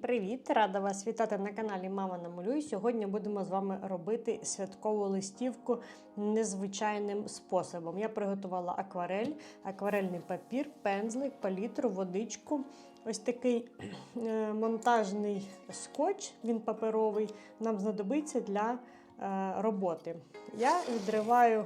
привіт! Рада вас вітати на каналі Мама Намалюй. Сьогодні будемо з вами робити святкову листівку незвичайним способом. Я приготувала акварель, акварельний папір, пензлик, палітру, водичку. Ось такий е, монтажний скотч, він паперовий, нам знадобиться для е, роботи. Я відриваю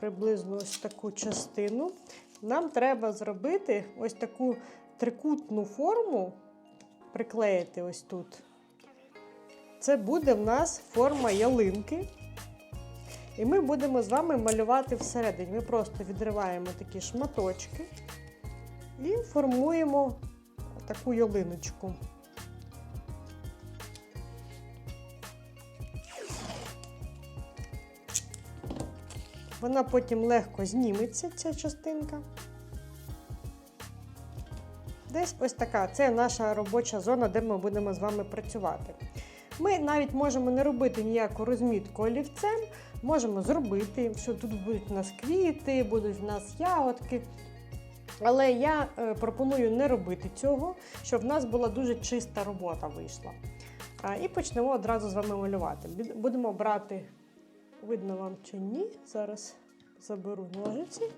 приблизно ось таку частину. Нам треба зробити ось таку трикутну форму, приклеїти ось тут. Це буде в нас форма ялинки. І ми будемо з вами малювати всередині. Ми просто відриваємо такі шматочки і формуємо таку ялиночку. Вона потім легко зніметься, ця частинка. Десь ось така. Це наша робоча зона, де ми будемо з вами працювати. Ми навіть можемо не робити ніяку розмітку олівцем, можемо зробити, що тут будуть у нас квіти, будуть у нас ягодки. Але я е, пропоную не робити цього, щоб в нас була дуже чиста робота вийшла. І почнемо одразу з вами малювати. Будемо брати, видно вам чи ні, зараз заберу ножиці,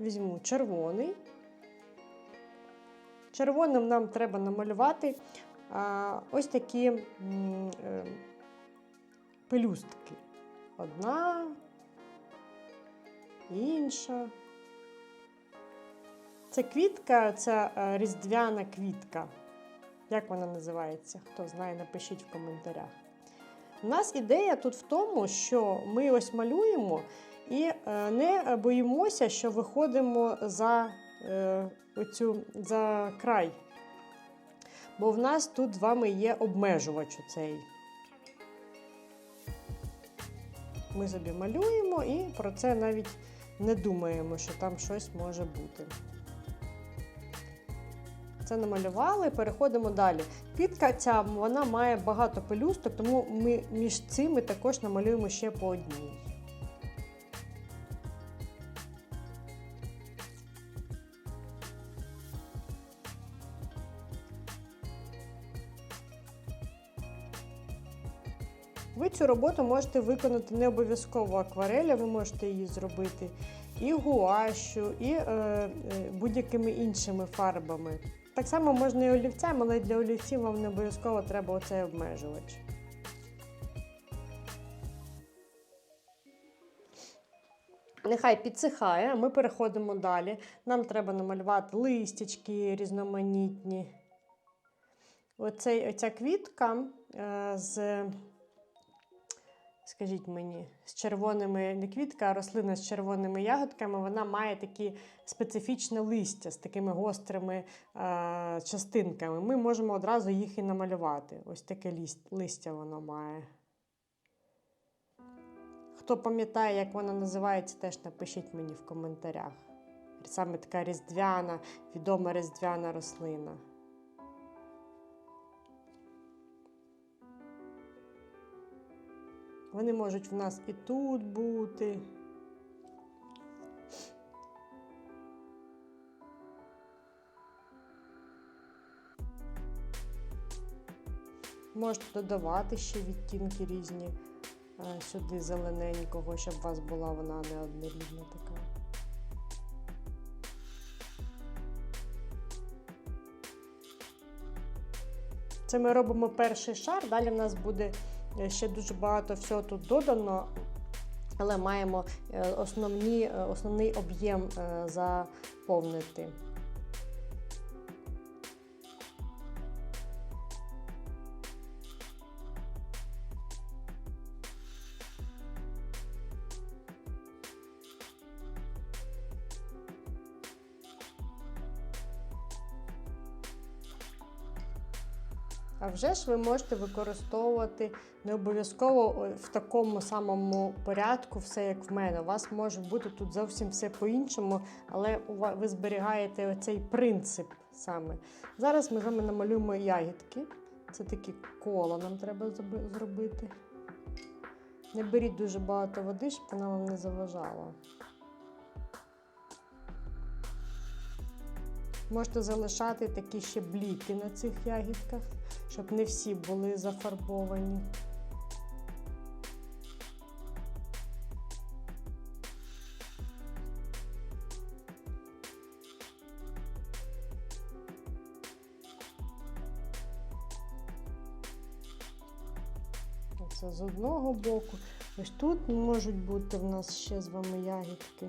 візьму червоний. Червоним нам треба намалювати ось такі е, пелюстки. Одна, інша. Це квітка, це е, різдвяна квітка. Як вона називається? Хто знає, напишіть в коментарях. У нас ідея тут в тому, що ми ось малюємо і е, не боїмося, що виходимо за, е, оцю, за край. Бо в нас тут з вами є обмежувач оцей. Ми собі малюємо і про це навіть не думаємо, що там щось може бути. Це намалювали, переходимо далі. Квітка ця вона має багато пелюсток, тому ми між цими також намалюємо ще по одній. Цю роботу можете виконати не обов'язково аквареля, ви можете її зробити і гуашю, і е, е, будь-якими іншими фарбами. Так само можна і олівцем, але для олівців вам не обов'язково треба оцей обмежувач. Нехай підсихає, ми переходимо далі. Нам треба намалювати листячки різноманітні. Оцей, оця квітка е, з, скажіть мені, з червоними, не квітка, а рослина з червоними ягодками, вона має такі специфічне листя з такими гострими е, частинками. Ми можемо одразу їх і намалювати. Ось таке листя воно має. Хто пам'ятає, як вона називається, теж напишіть мені в коментарях. Саме така різдвяна, відома різдвяна рослина. Вони можуть в нас і тут бути. Можете додавати ще відтінки різні е, сюди зелененького, щоб у вас була вона не однорідна така. Це ми робимо перший шар, далі в нас буде ще дуже багато всього тут додано, але маємо е, основні, е, основний об'єм е, заповнити. Вже ж ви можете використовувати не обов'язково в такому самому порядку, все як в мене. У вас може бути тут зовсім все по-іншому, але ви зберігаєте оцей принцип саме. Зараз ми з вами намалюємо ягідки. Це такі кола нам треба зробити. Не беріть дуже багато води, щоб вона вам не заважала. Можете залишати такі ще бліки на цих ягідках, щоб не всі були зафарбовані. Це з одного боку. Ось тут можуть бути в нас ще з вами ягідки.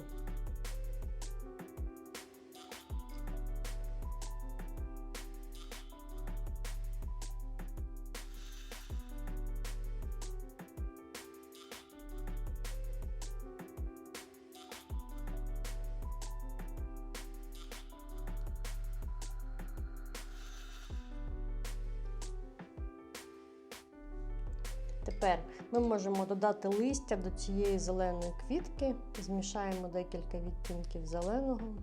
Тепер ми можемо додати листя до цієї зеленої квітки, змішаємо декілька відтінків зеленого.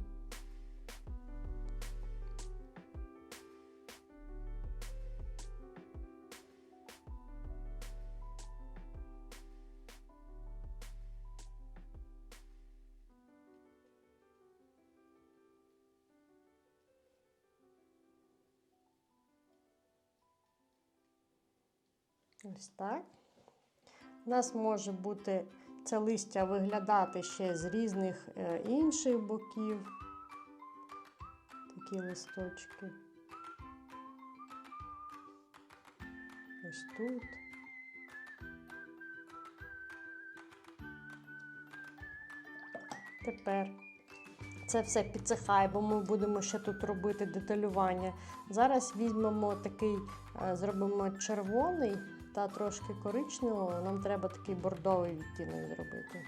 Ось так. У нас може бути це листя виглядати ще з різних е, інших боків. Такі листочки. Ось тут. Тепер це все підсихає, бо ми будемо ще тут робити деталювання. Зараз візьмемо такий, е, зробимо червоний та трошки коричневого. Нам треба такий бордовий відтінок зробити.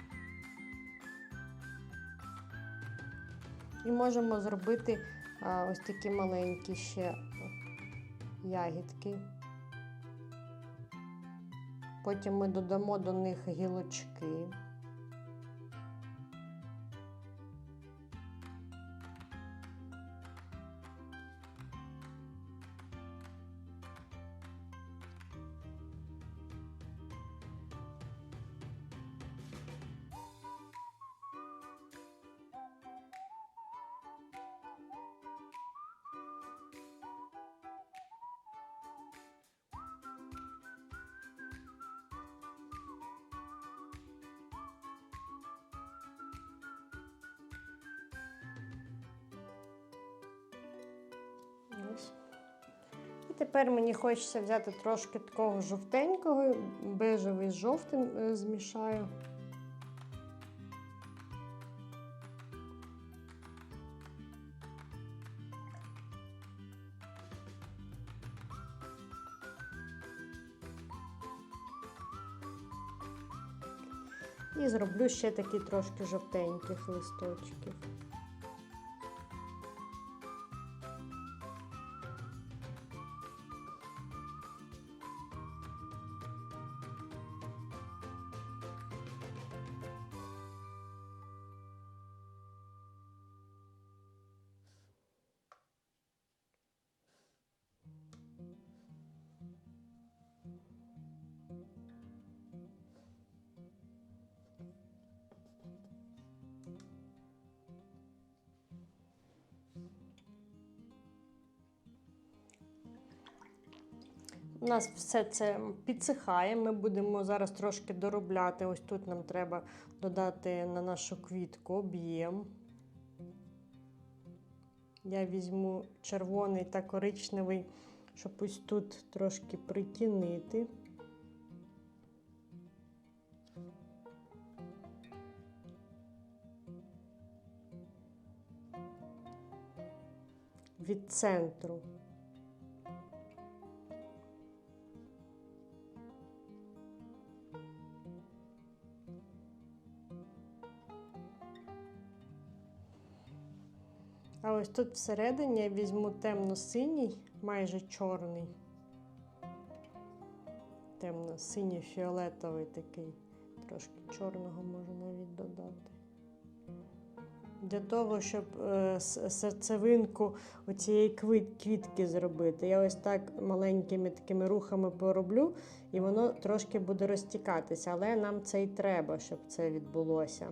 І можемо зробити ось такі маленькі ще ягідки. Потім ми додамо до них гілочки. Тепер мені хочеться взяти трошки такого жовтенького, бежевий з жовтим е, змішаю. І зроблю ще такі трошки жовтеньких листочків. У нас все це підсихає. Ми будемо зараз трошки доробляти. Ось тут нам треба додати на нашу квітку об'єм. Я візьму червоний та коричневий, щоб ось тут трошки притінити. Від центру. А ось тут всередині я візьму темно-синій, майже чорний. Темно-синій фіолетовий такий. Трошки чорного можу навіть додати. Для того, щоб е, серцевинку квіт, квітки зробити. Я ось так маленькими такими рухами пороблю, і воно трошки буде розтікатися, але нам це й треба, щоб це відбулося.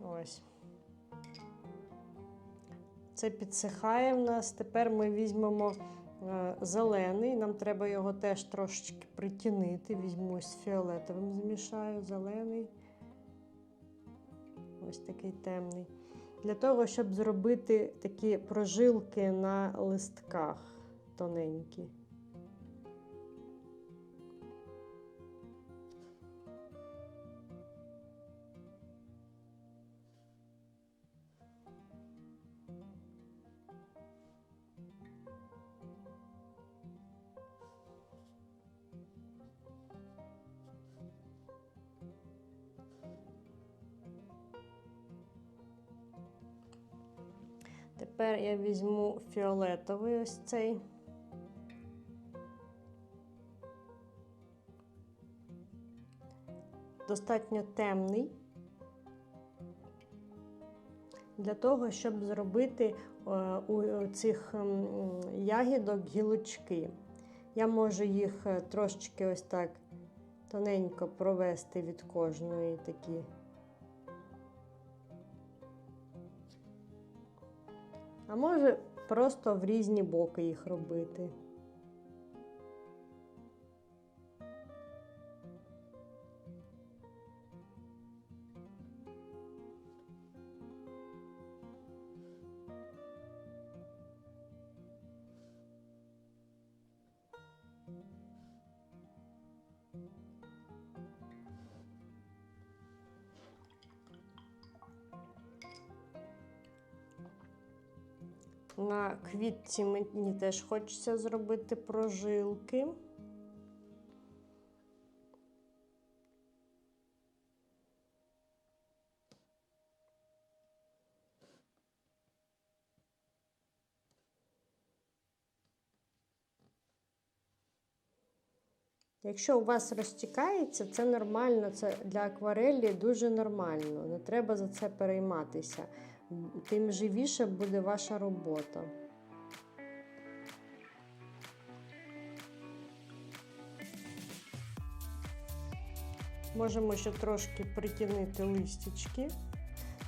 Ось. Це підсихає в нас. Тепер ми візьмемо е, зелений. Нам треба його теж трошечки притінити. Візьму з фіолетовим змішаю, зелений. Ось такий темний. Для того, щоб зробити такі прожилки на листках тоненькі. Тепер я візьму фіолетовий ось цей. Достатньо темний. Для того, щоб зробити е, у цих ягідок гілочки. Я можу їх е, трошечки ось так тоненько провести від кожної такі. А може просто в різні боки їх робити. На квітці мені теж хочеться зробити прожилки. Якщо у вас розтікається, це нормально, це для акварелі дуже нормально. Не треба за це перейматися. Тим живіше буде ваша робота. Можемо ще трошки притягнути листячки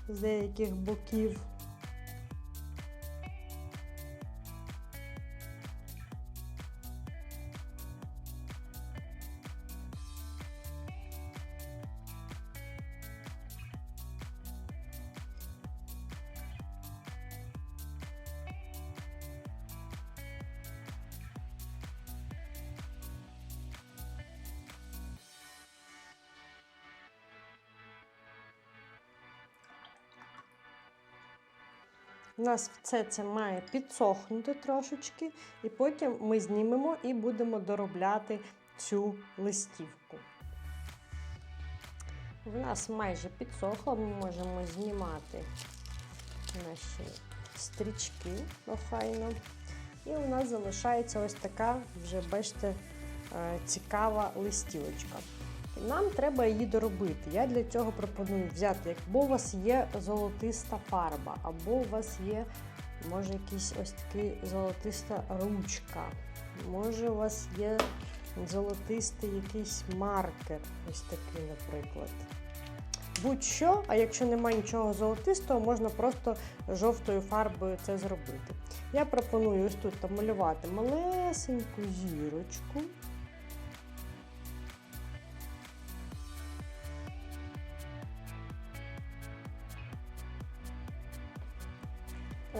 з деяких боків. У нас все це має підсохнути трошечки, і потім ми знімемо і будемо доробляти цю листівку. В нас майже підсохло, ми можемо знімати наші стрічки охайно. І у нас залишається ось така, вже бачите, е, цікава листівочка. Нам треба її доробити. Я для цього пропоную взяти, або у вас є золотиста фарба, або у вас є, може, якийсь ось такий золотиста ручка. Може, у вас є золотистий якийсь маркер, ось такий, наприклад. Будь-що, а якщо немає нічого золотистого, можна просто жовтою фарбою це зробити. Я пропоную ось тут малювати малесеньку зірочку.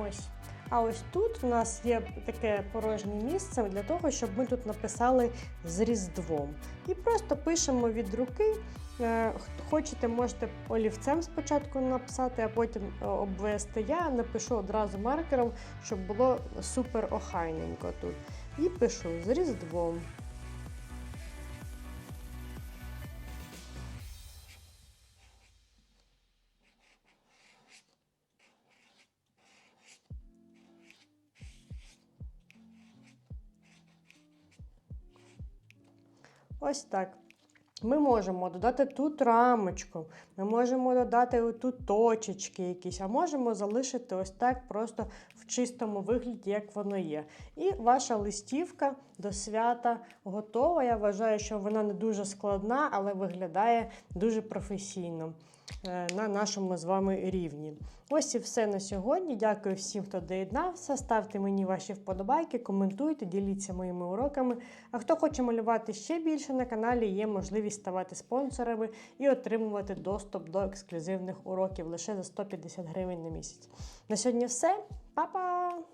Ось. А ось тут у нас є таке порожнє місце для того, щоб ми тут написали з Різдвом. І просто пишемо від руки. Е, Хочете, можете олівцем спочатку написати, а потім е, обвести. Я напишу одразу маркером, щоб було супер охайненько тут. І пишу з Різдвом. Ось так. Ми можемо додати тут рамочку, ми можемо додати тут точечки якісь, а можемо залишити ось так просто в чистому вигляді, як воно є. І ваша листівка до свята готова. Я вважаю, що вона не дуже складна, але виглядає дуже професійно. Е, на нашому з вами рівні. Ось і все на сьогодні. Дякую всім, хто доєднався. Ставте мені ваші вподобайки, коментуйте, діліться моїми уроками. А хто хоче малювати ще більше на каналі, є можливість ставати спонсорами і отримувати доступ до ексклюзивних уроків лише за 150 гривень на місяць. На сьогодні все. Па-па!